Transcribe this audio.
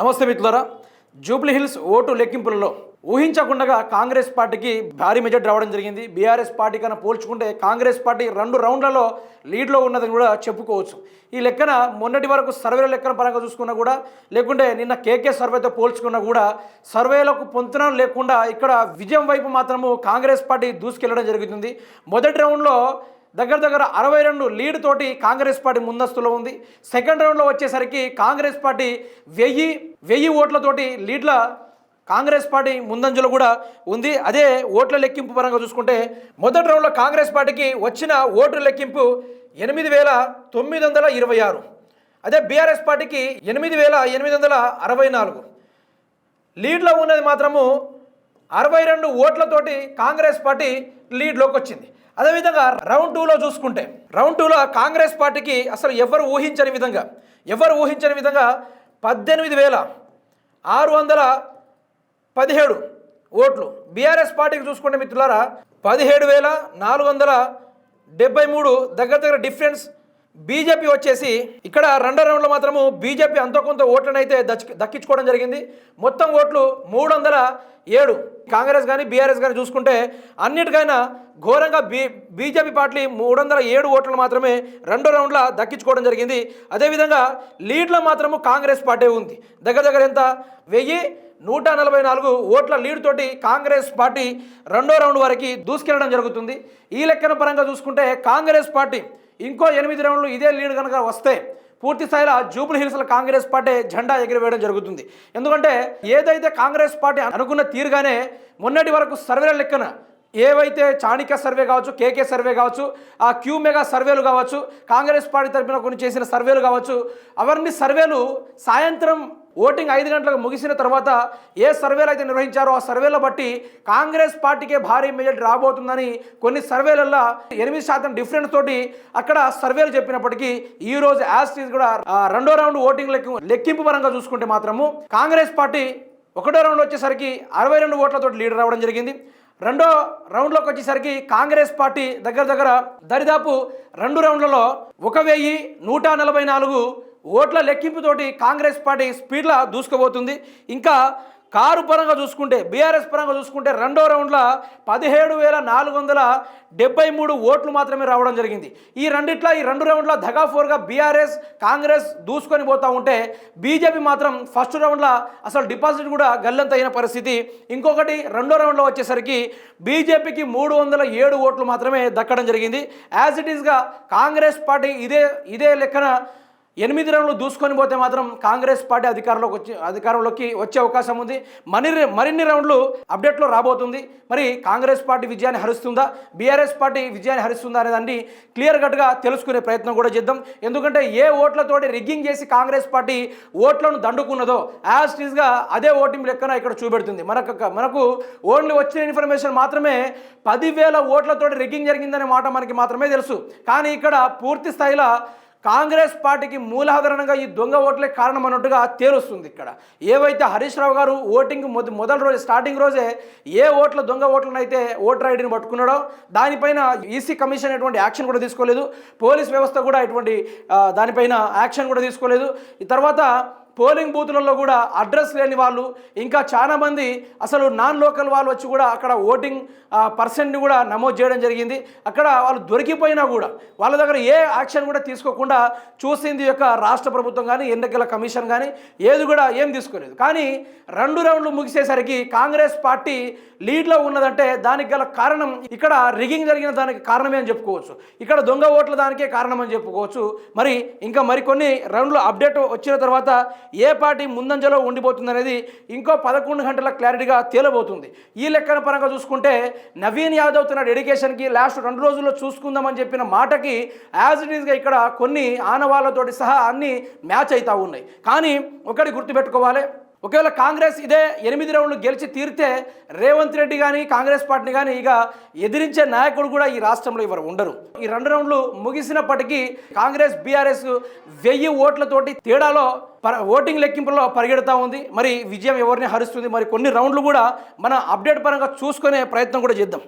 నమస్తే మిత్రులారా. జూబ్లీ హిల్స్ ఓటు లెక్కింపులలో ఊహించకుండా కాంగ్రెస్ పార్టీకి భారీ మెజార్టీ రావడం జరిగింది. బీఆర్ఎస్ పార్టీ కన్నా పోల్చుకుంటే కాంగ్రెస్ పార్టీ రెండు రౌండ్లలో లీడ్లో ఉన్నదని కూడా చెప్పుకోవచ్చు. ఈ లెక్కన మొన్నటి వరకు సర్వేల లెక్కన పరంగా చూసుకున్నా కూడా లేకుంటే నిన్న కేకే సర్వేతో పోల్చుకున్నా కూడా సర్వేలకు పొంతన లేకుండా ఇక్కడ విజయం వైపు మాత్రము కాంగ్రెస్ పార్టీ దూసుకెళ్ళడం జరుగుతుంది. మొదటి రౌండ్లో దగ్గర దగ్గర అరవై రెండు లీడ్ తోటి కాంగ్రెస్ పార్టీ ముందస్తులో ఉంది. సెకండ్ రౌండ్లో వచ్చేసరికి కాంగ్రెస్ పార్టీ వెయ్యి వెయ్యి ఓట్లతోటి లీడ్ల కాంగ్రెస్ పార్టీ ముందంజలో కూడా ఉంది. అదే ఓట్ల లెక్కింపు పరంగా చూసుకుంటే మొదటి రౌండ్లో కాంగ్రెస్ పార్టీకి వచ్చిన ఓట్ల లెక్కింపు ఎనిమిది వేల తొమ్మిది వందల ఇరవై ఆరు. అదే బీఆర్ఎస్ పార్టీకి ఎనిమిది వేల ఎనిమిది వందల అరవై నాలుగు. లీడ్లో ఉన్నది మాత్రము అరవై రెండు ఓట్లతోటి కాంగ్రెస్ పార్టీ లీడ్లోకి వచ్చింది. అదేవిధంగా రౌండ్ టూలో చూసుకుంటే రౌండ్ టూలో కాంగ్రెస్ పార్టీకి అసలు ఎవరు ఊహించని విధంగా ఎవరు ఊహించని విధంగా పద్దెనిమిది వేల ఆరు వందల పదిహేడు ఓట్లు. బీఆర్ఎస్ పార్టీకి చూసుకుంటే మిత్రులారా పదిహేడు వేల నాలుగు వందల డెబ్బై మూడు దగ్గర దగ్గర డిఫరెన్స్ బీజేపీ వచ్చేసి ఇక్కడ రెండో రౌండ్లో మాత్రము బీజేపీ అంతో కొంత ఓట్లను అయితే దచ్చి దక్కించుకోవడం జరిగింది. మొత్తం ఓట్లు మూడు వందల ఏడు. కాంగ్రెస్ కానీ బీఆర్ఎస్ కానీ చూసుకుంటే అన్నిటికైనా ఘోరంగా బీ బీజేపీ పార్టీ మూడు వందల ఏడు ఓట్లను మాత్రమే రెండో రౌండ్లో దక్కించుకోవడం జరిగింది. అదేవిధంగా లీడ్లో మాత్రము కాంగ్రెస్ పార్టీ ఉంది. దగ్గర దగ్గర ఎంత? వెయ్యి నూట నలభై నాలుగు ఓట్ల లీడ్ తోటి కాంగ్రెస్ పార్టీ రెండో రౌండ్ వరకు దూసుకెళ్ళడం జరుగుతుంది. ఈ లెక్కన పరంగా చూసుకుంటే కాంగ్రెస్ పార్టీ ఇంకో ఎనిమిది రౌండ్లు ఇదే లీడ్ కనుక వస్తే పూర్తి స్థాయిలో జూబుల్ హిల్స్లో కాంగ్రెస్ పార్టీ జెండా ఎగిరివేయడం జరుగుతుంది. ఎందుకంటే ఏదైతే కాంగ్రెస్ పార్టీ అనుకున్న తీరుగానే మొన్నటి వరకు సర్వేల లెక్కన ఏవైతే చాణిక్య సర్వే కావచ్చు కేకే సర్వే కావచ్చు ఆ క్యూ మెగా సర్వేలు కావచ్చు కాంగ్రెస్ పార్టీ తరఫున కొన్ని చేసిన సర్వేలు కావచ్చు అవన్నీ సర్వేలు సాయంత్రం ఓటింగ్ ఐదు గంటలకు ముగిసిన తర్వాత ఏ సర్వేలు అయితే నిర్వహించారో ఆ సర్వేలో బట్టి కాంగ్రెస్ పార్టీకే భారీ మెజార్టీ రాబోతుందని కొన్ని సర్వేలలో ఎనిమిది శాతం డిఫరెన్స్ తోటి అక్కడ సర్వేలు చెప్పినప్పటికీ ఈ రోజు యాస్టీస్ కూడా రెండో రౌండ్ ఓటింగ్ లెక్కి లెక్కింపు పరంగా చూసుకుంటే మాత్రము కాంగ్రెస్ పార్టీ ఒకటో రౌండ్ వచ్చేసరికి అరవై రెండు ఓట్లతో లీడర్ రావడం జరిగింది. రెండో రౌండ్లోకి వచ్చేసరికి కాంగ్రెస్ పార్టీ దగ్గర దగ్గర దరిదాపు రెండు రౌండ్లలో ఒక వెయ్యి నూట నలభై నాలుగు ఓట్ల లెక్కింపుతోటి కాంగ్రెస్ పార్టీ స్పీడ్లో దూసుకుపోతుంది. ఇంకా కారు పరంగా చూసుకుంటే బీఆర్ఎస్ పరంగా చూసుకుంటే రెండో రౌండ్లో పదిహేడు వేల నాలుగు వందల డెబ్బై మూడు ఓట్లు మాత్రమే రావడం జరిగింది. ఈ రెండిట్లో ఈ రెండు రౌండ్లో దగాఫోర్గా బీఆర్ఎస్ కాంగ్రెస్ దూసుకొని పోతూ ఉంటే బీజేపీ మాత్రం ఫస్ట్ రౌండ్లో అసలు డిపాజిట్ కూడా గల్లంత అయిన పరిస్థితి. ఇంకొకటి రెండో రౌండ్లో వచ్చేసరికి బీజేపీకి మూడు వందల ఏడు ఓట్లు మాత్రమే దక్కడం జరిగింది. యాజ్ ఇట్ ఈస్గా కాంగ్రెస్ పార్టీ ఇదే ఇదే లెక్కన ఎనిమిది రౌండ్లు దూసుకొని పోతే మాత్రం కాంగ్రెస్ పార్టీ అధికారంలోకి వచ్చి అధికారంలోకి వచ్చే అవకాశం ఉంది. మరిన్ని మరిన్ని రౌండ్లు అప్డేట్లో రాబోతుంది. మరి కాంగ్రెస్ పార్టీ విజయాన్ని హరిస్తుందా? బీఆర్ఎస్ పార్టీ విజయాన్ని హరిస్తుందా అనేదాన్ని క్లియర్ కట్గా తెలుసుకునే ప్రయత్నం కూడా చేద్దాం. ఎందుకంటే ఏ ఓట్లతోటి రిగ్గింగ్ చేసి కాంగ్రెస్ పార్టీ ఓట్లను దండుకున్నదో యాజ్ టీజ్గా అదే ఓటింగ్ లెక్కన ఇక్కడ చూపెడుతుంది. మనకు మనకు ఓన్లీ వచ్చిన ఇన్ఫర్మేషన్ మాత్రమే పదివేల ఓట్లతోటి రిగ్గింగ్ జరిగిందనే మాట మనకి మాత్రమే తెలుసు. కానీ ఇక్కడ పూర్తి స్థాయిలో కాంగ్రెస్ పార్టీకి మూలాధారణంగా ఈ దొంగ ఓట్లే కారణం అన్నట్టుగా తేలుస్తుంది ఇక్కడ. ఏవైతే హరీష్ రావు గారు ఓటింగ్ మొద మొదటి రోజు స్టార్టింగ్ రోజే ఏ ఓట్ల దొంగ ఓట్లనైతే ఓటర్ ఐడిని పట్టుకున్నాడో దానిపైన ఈసీ కమిషన్ ఎటువంటి యాక్షన్ కూడా తీసుకోలేదు. పోలీస్ వ్యవస్థ కూడా ఎటువంటి దానిపైన యాక్షన్ కూడా తీసుకోలేదు. ఈ తర్వాత పోలింగ్ బూతులలో కూడా అడ్రస్ లేని వాళ్ళు ఇంకా చాలామంది అసలు నాన్ లోకల్ వాళ్ళు వచ్చి కూడా అక్కడ ఓటింగ్ పర్సెంట్ని కూడా నమోదు చేయడం జరిగింది. అక్కడ వాళ్ళు దొరికిపోయినా కూడా వాళ్ళ దగ్గర ఏ యాక్షన్ కూడా తీసుకోకుండా చూసింది యొక్క రాష్ట్ర ప్రభుత్వం కానీ ఎన్నికల కమిషన్ కానీ ఏది కూడా ఏం తీసుకోలేదు. కానీ రెండు రౌండ్లు ముగిసేసరికి కాంగ్రెస్ పార్టీ లీడ్లో ఉన్నదంటే దానికి గల కారణం ఇక్కడ రిగింగ్ జరిగిన దానికి కారణమే అని చెప్పుకోవచ్చు. ఇక్కడ దొంగ ఓట్ల దానికే కారణం అని చెప్పుకోవచ్చు. మరి ఇంకా మరికొన్ని రౌండ్లు అప్డేట్ వచ్చిన తర్వాత ఏ పార్టీ ముందంజలో ఉండిపోతుంది అనేది ఇంకో పదకొండు గంటల క్లారిటీగా తేలబోతుంది. ఈ లెక్కన పరంగా చూసుకుంటే నవీన్ యాదవ్ తన డెడికేషన్కి లాస్ట్ రెండు రోజుల్లో చూసుకుందామని చెప్పిన మాటకి యాజ్ ఇట్ ఈస్గా ఇక్కడ కొన్ని ఆనవాళ్ళతోటి సహా అన్నీ మ్యాచ్ అవుతూ ఉన్నాయి. కానీ ఒకటి గుర్తుపెట్టుకోవాలి. ఒకవేళ కాంగ్రెస్ ఇదే ఎనిమిది రౌండ్లు గెలిచి తీరితే రేవంత్ రెడ్డి కానీ కాంగ్రెస్ పార్టీని కానీ ఇక ఎదిరించే నాయకుడు కూడా ఈ రాష్ట్రంలో ఇవ్వరు ఉండరు. ఈ రెండు రౌండ్లు ముగిసినప్పటికీ కాంగ్రెస్ బీఆర్ఎస్ వెయ్యి ఓట్లతోటి తేడాలో పర ఓటింగ్ లెక్కింపులో పరిగెడతా ఉంది. మరి విజయం ఎవరిని హరిస్తుంది? మరి కొన్ని రౌండ్లు కూడా మన అప్డేట్ పరంగా చూసుకునే ప్రయత్నం కూడా చేద్దాం.